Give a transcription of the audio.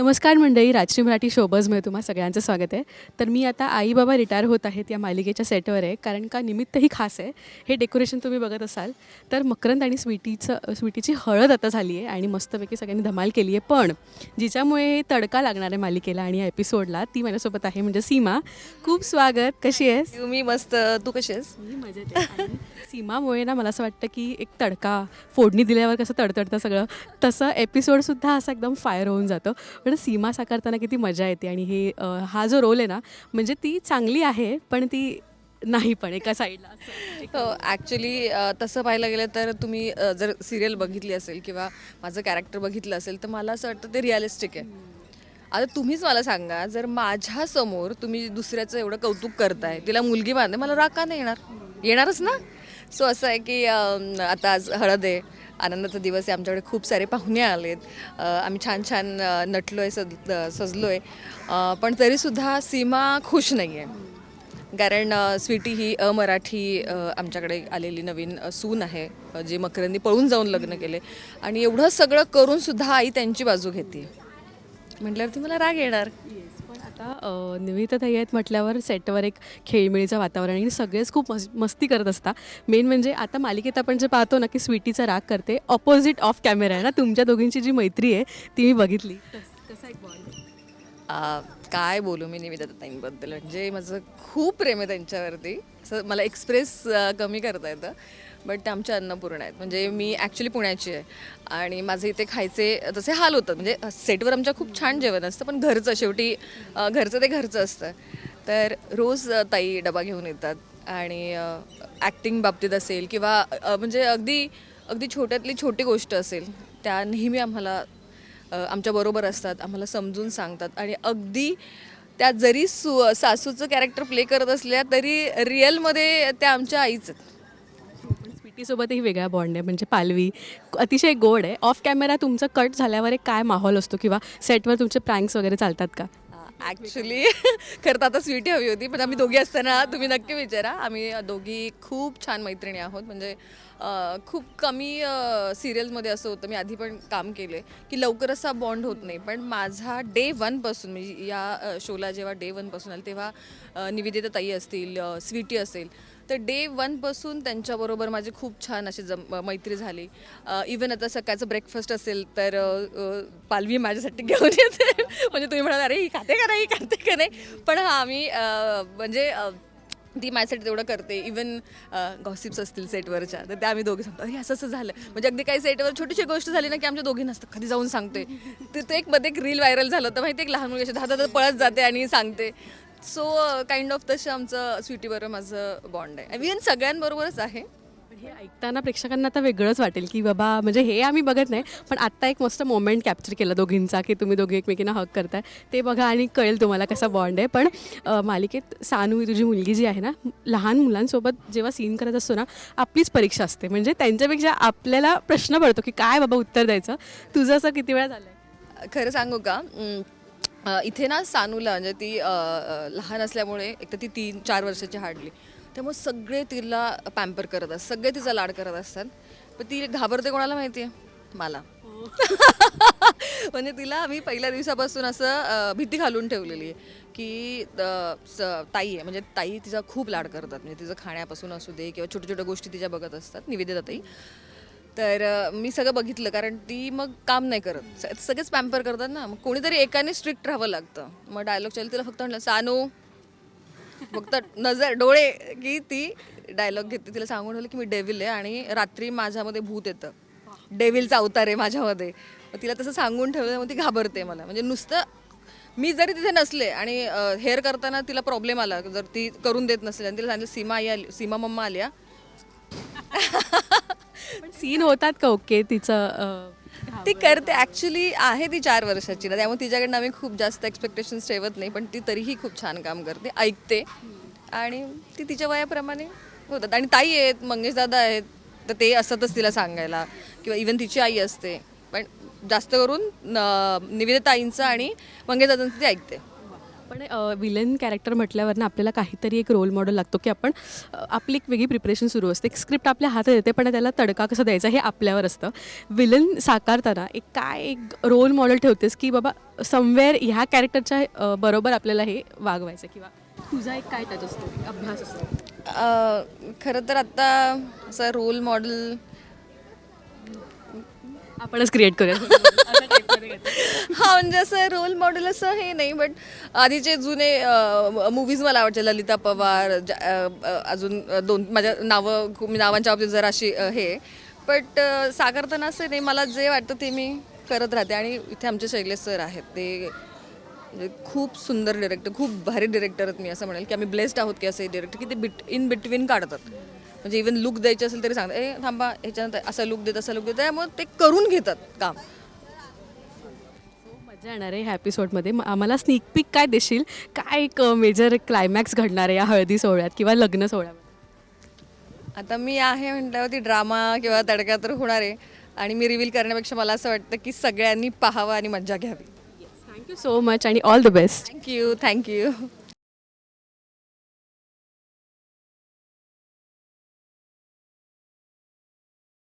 नमस्कार मंडळी राजश्री मराठी शोबजमध्ये तुम्हा सगळ्यांचं स्वागत आहे. तर मी आता आई बाबा रिटायर होत आहेत या मालिकेच्या सेटवर आहे कारण का निमित्तही खास आहे. हे डेकोरेशन तुम्ही बघत असाल तर मकरंद आणि स्वीटीचं स्वीटीची हळद आता झाली आहे आणि मस्तपैकी सगळ्यांनी धमाल केली आहे. पण जिच्यामुळे तडका लागणार आहे मालिकेला आणि या एपिसोडला ती माझ्यासोबत आहे म्हणजे सीमा. खूप स्वागत कशी आहेस? मी मस्त तू कशी आहेस? मी मजेत सीमामुळे ना मला असं वाटतं की एक तडका फोडणी दिल्यावर कसं तडतडतं सगळं तसं एपिसोडसुद्धा असा एकदम फायर होऊन जातो. पण सीमा साकारताना किती मजा येते आणि हे हा जो रोल आहे ना म्हणजे ती चांगली आहे पण ती नाही पण एका साईडला असं हो ॲक्च्युली तसं पाहायला गेलं तर तुम्ही जर सिरियल बघितली असेल किंवा माझं कॅरेक्टर बघितलं असेल तर मला असं वाटतं ते रिअलिस्टिक आहे. आता तुम्हीच मला सांगा जर माझ्यासमोर तुम्ही दुसऱ्याचं एवढं कौतुक करताय तिला मुलगी बांधते मला राग का नाही येणार? येणारच ना? सो असं आहे की आता आज हळद आहे आनंदाचा दिवस आहे आमच्याकडे खूप सारे पाहुणे आलेत. आम्ही छान छान नटलो आहे सज सजलो आहे पण तरीसुद्धा सीमा खुश नाही आहे कारण स्वीटी ही अमराठी आमच्याकडे आलेली नवीन सून आहे जे जी मकरंदी पळून जाऊन लग्न केले. आणि एवढं सगळं करूनसुद्धा आई त्यांची बाजू घेते. म्हटल्यावर ती मला राग येणार. आता अ, निविता ताई आहेत म्हटल्यावर सेटवर एक खेळमेळीचं वातावरण आणि सगळेच खूप मस मस्ती करत असता मेन म्हणजे आता मालिकेत आपण जे पाहतो ना की स्वीटीचा राग करते ऑपोजिट ऑफ कॅमेरा आहे ना? तुमच्या दोघींची जी मैत्री आहे ती मी बघितली. कसा एक बॉन्ड काय बोलू मी निविदा ताईंबद्दल? म्हणजे माझं खूप प्रेम आहे त्यांच्यावरती. असं मला एक्सप्रेस कमी करता येतं. बट ते आमच्या अन्नपूर्ण आहेत. म्हणजे मी ॲक्च्युली पुण्याची आहे. आणि माझे इथे खायचे तसे हाल होतात. म्हणजे सेटवर आमच्या खूप छान जेवण असतं पण घरचं शेवटी घरचं ते घरचं असतं. तर रोज ताई डबा घेऊन येतात. आणि ॲक्टिंग बाबतीत असेल किंवा म्हणजे अगदी अगदी छोट्यातली छोटी गोष्ट असेल त्या नेहमी आम्हाला आमच्याबरोबर असतात आम्हाला समजून सांगतात. आणि अगदी त्या जरी सु सासूचं कॅरेक्टर प्ले करत असल्या तरी रिअलमध्ये त्या आमच्या आईच आहेत. पण वेगळा बॉन्ड आहे. म्हणजे पालवी अतिशय गोड आहे. ऑफ कॅमेरा तुमचं कट झाल्यावर एक काय माहोल असतो किंवा सेटवर तुमचे प्रँक्स वगैरे चालतात का? ॲक्च्युली खरं तर आता स्वीटी हवी होती पण आम्ही दोघी असताना तुम्ही नक्की विचारा. आम्ही दोघी खूप छान मैत्रिणी आहोत. म्हणजे खूप कमी सिरियल्समध्ये असं होतं. मी आधी पण काम केले की लवकर असा बॉन्ड होत नाही. पण माझा डे वनपासून म्हणजे या शोला जेव्हा डे वनपासून आलं तेव्हा निवेदिता ताई असतील स्वीटी असेल तर डे वनपासून त्यांच्याबरोबर माझी खूप छान अशी जम मैत्री झाली. इवन आता सकाळचं ब्रेकफास्ट असेल तर पालवी माझ्यासाठी घेऊन येते. म्हणजे तुम्ही म्हणाल अरे ही खाते का नाही? खाते का नाही? पण हा आम्ही म्हणजे ती माझ्यासाठी तेवढं करते. इवन गॉसिप्स असतील सेटवरच्या तर त्या आम्ही दोघे सांगतो अरे असं असं झालं. म्हणजे अगदी काही सेटवर छोटीशी गोष्ट झाली ना की आमच्या दोघी नसतं कधी जाऊन सांगते. तिथं एक मध्ये एक रील व्हायरल झालं होतं माहिती एक लहान मुलगी अशी दहा दहा पळत जाते आणि सांगते. सो काइंड ऑफ तसं आमचं स्वीटीबरोबर माझं बॉन्ड आहे. इवन सगळ्यांबरोबरच आहे. पण हे ऐकताना प्रेक्षकांना आता वेगळंच वाटेल की बाबा म्हणजे हे आम्ही बघत नाही पण आत्ता एक मस्त मोमेंट कॅप्चर केला दोघींचा की तुम्ही दोघी एकमेकींना हक करताय. ते बघा आणि कळेल तुम्हाला कसा बॉन्ड आहे. पण अ, मालिकेत सानू ही तुझी मुलगी जी आहे ना लहान मुलांसोबत जेव्हा सीन करत असतो ना आपलीच परीक्षा असते. म्हणजे त्यांच्यापेक्षा आपल्याला प्रश्न पडतो की काय बाबा उत्तर द्यायचं? तुझं असं किती वेळा झालं खरं सांगू का? अं, इथे ना सानूला म्हणजे ती लहान असल्यामुळे एक तर ती तीन चार वर्षाची हाडली त्यामुळे सगळे तिला पॅम्पर करत असतात. सगळे तिचा लाड करत असतात. पण ती घाबरते कोणाला माहिती आहे मला. म्हणजे तिला आम्ही पहिल्या दिवसापासून असं भीती घालून ठेवलेली आहे की स- ताई आहे. म्हणजे ताई तिचा खूप लाड करतात. म्हणजे तिचं खाण्यापासून असू दे किंवा छोट्या छोट्या गोष्टी तिच्या बघत असतात. निवेदिता ताई. तर मी सगळं बघितलं कारण ती मग काम नाही करत. स- सगळेच पॅम्पर करतात ना. मग कोणीतरी एकाने स्ट्रिक्ट राहावं लागतं. मग डायलॉग चालू तिला फक्त म्हटलं सानू. फक्त नजर डोळे की ती डायलॉग घेते. तिला सांगून ठेवलं की मी डेव्हिल आहे आणि रात्री माझ्यामध्ये भूत येतं. डेव्हिलचा अवतार आहे माझ्यामध्ये. मग तिला तसं सांगून ठेवलं मग ती घाबरते मला. म्हणजे नुसतं मी जरी तिथे नसले आणि हेअर करताना तिला प्रॉब्लेम आला जर ती करून देत नसेल आणि तिला सांगितलं सीमा आई आली सीमा मम्मा आल्या. सीन होतात का ओके तिचं ती करते. ॲक्च्युली आहे ती चार वर्षाची ना त्यामुळे तिच्याकडनं आम्ही खूप जास्त एक्सपेक्टेशन्स ठेवत नाही पण ती तरीही खूप छान काम करते ऐकते. आणि ती तिच्या वयाप्रमाणे होतात. आणि ताई आहेत मंगेश दादा आहेत तर ते असतातच तिला सांगायला. किंवा इवन तिची आई असते. पण जास्त करून न- निवेदिता आईंचं आणि मंगेश दादांचं ती ऐकते. पण विलन कॅरेक्टर म्हटल्यावर ना आपल्याला काहीतरी एक रोल मॉडेल लागतो की आपण आपली एक वेगळी प्रिपरेशन सुरू असते. एक स्क्रिप्ट आपल्या हातात येते पण त्याला तडका कसा द्यायचा हे आपल्यावर असतं. विलन साकारताना एक काय एक रोल मॉडेल ठेवतेस की बाबा समवेअर ह्या कॅरेक्टरच्या बरोबर आपल्याला हे वागवायचं किंवा तुझा एक काय टच असतो अभ्यास असतो? खरं तर आत्ता असं रोल मॉडेल आपणच क्रिएट करूया. हा म्हणजे असं रोल मॉडेल असं हे नाही बट आधीचे जुने मूवीज मला आवडते ललिता पवार अजून दोन माझ्या नावं मी नावांच्या बाबतीत जरा अशी हे. बट साकारताना असं नाही मला जे वाटतं ते मी करत राहते. आणि इथे आमचे शैलेश सर आहेत. ते म्हणजे खूप सुंदर डिरेक्टर खूप भारी डिरेक्टर आहेत मी असं म्हणेल की आम्ही ब्लेस्ड आहोत की असे डिरेक्टर की ते बिट इन बिटवीन काढतात. म्हणजे इवन लुक द्यायचे असेल तरी सांगतात ए थांबा ह्याच्यानंतर असा लुक देत असा लुक देत. त्यामुळे ते करून घेतात काम. मजा येणार आहे ह्या एपिसोडमध्ये आम्हाला स्नीक पीक काय देशील? काय एक मेजर क्लायमॅक्स घडणार आहे या हळदी सोहळ्यात किंवा लग्न सोहळ्यामध्ये? आता मी आहे म्हटल्यावरती ड्रामा किंवा तडका तर होणार आहे. आणि मी रिव्हील करण्यापेक्षा मला असं वाटतं की सगळ्यांनी पाहावं आणि मजा घ्यावी. थँक्यू सो मच आणि all the best thank you thank you